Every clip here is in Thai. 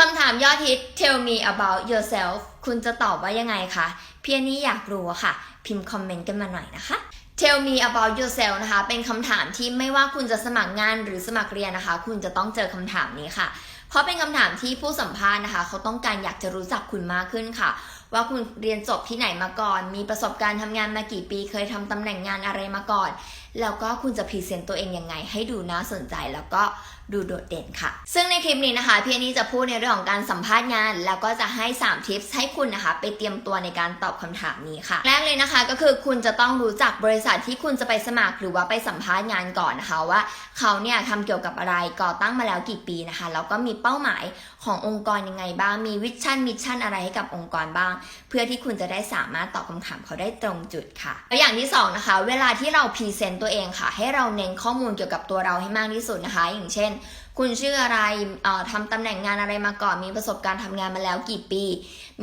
คำถามยอดฮิต tell me about yourself คุณจะตอบว่ายังไงคะ เพียนี้อยากรู้ค่ะ พิมพ์คอมเมนต์กันมาหน่อยนะคะ tell me about yourself นะคะ เป็นคำถามที่ไม่ว่าคุณจะสมัครงานหรือสมัครเรียนนะคะ คุณจะต้องเจอคำถามนี้ค่ะ เพราะเป็นคำถามที่ผู้สัมภาษณ์นะคะ เขาต้องการอยากจะรู้จักคุณมากขึ้นค่ะ ว่าคุณเรียนจบที่ไหนมาก่อน มีประสบการณ์ทำงานมากี่ปี เคยทำตำแหน่งงานอะไรมาก่อน แล้วก็คุณจะพรีเซนต์ตัวเองยังไง ให้ดูน่าสนใจแล้วก็ดูโดดเด่นค่ะ ซึ่งในคลิปนี้นะคะพี่อันนี่จะพูดในเรื่องของการสัมภาษณ์งาน แล้วก็จะให้ 3 ทิปส์ให้คุณนะคะ ไปเตรียมตัวในการตอบคำถามนี้ค่ะ แรกเลยนะคะก็คือคุณจะต้องรู้จักบริษัทที่คุณจะไปสมัครหรือว่าไปสัมภาษณ์งานก่อนนะคะว่า เขาเนี่ยทำเกี่ยวกับอะไรก่อตั้งมาแล้วกี่ปีนะคะแล้วก็มีเป้าหมายขององค์กรยังไงบ้างมีวิชั่นมิชชั่นอะไรให้กับองค์กรบ้าง เพื่อที่คุณจะได้สามารถตอบคำถามเขาได้ตรงจุดค่ะแล้วอย่างที่สองนะคะเวลาที่เราพรีเซนต์ตัวเองค่ะ ให้เราเน้นข้อมูลเกี่ยวกับตัวเราให้มากที่สุดนะคะ อย่างเช่น คุณชื่ออะไรทำตำแหน่งงานอะไรมาก่อน มีประสบการณ์ทำงานมาแล้วกี่ปี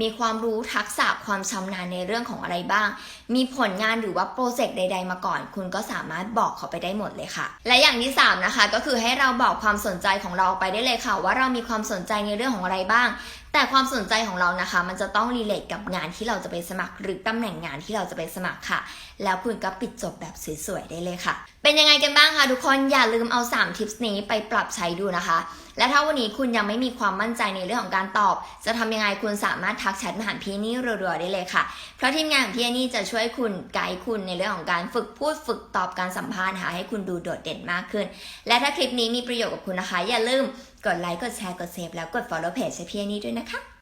มีความรู้ทักษะความชำนาญในเรื่องของอะไรบ้าง มีผลงานหรือว่าโปรเจกต์ใด ๆ มาก่อน คุณก็สามารถบอกเขาไปได้หมดเลยค่ะ และอย่างที่3นะคะก็คือให้เราบอกความสนใจของเราไปได้เลยค่ะ ว่าเรามีความสนใจในเรื่องของอะไรบ้าง แต่ความสนใจของเรานะคะ มันจะต้องรีเลทกับงานที่เราจะไปสมัคร หรือตำแหน่งงานที่เราจะไปสมัครค่ะ แล้วคุณก็ปิดจบแบบสวยๆได้เลยค่ะเป็นยังไงกันบ้างคะทุกคนอย่าลืมเอา 3 ทิปนี้ไปปรับใช้ดูนะคะ และถ้าวันนี้คุณยังไม่มีความมั่นใจในเรื่องของการตอบ จะทำยังไงคุณสามารถทักแชทมาหาพี่นี่รัวๆได้เลยค่ะ เพราะทีมงานของพี่นี่จะช่วยคุณไกด์คุณในเรื่องของการฝึกพูดฝึกตอบการสัมภาษณ์หาให้คุณดูโดดเด่นมากขึ้น และถ้าคลิปนี้มีประโยชน์กับคุณนะคะ อย่าลืมกดไลค์กดแชร์กดเซฟแล้วกด follow page ให้พี่นี่ด้วยนะคะ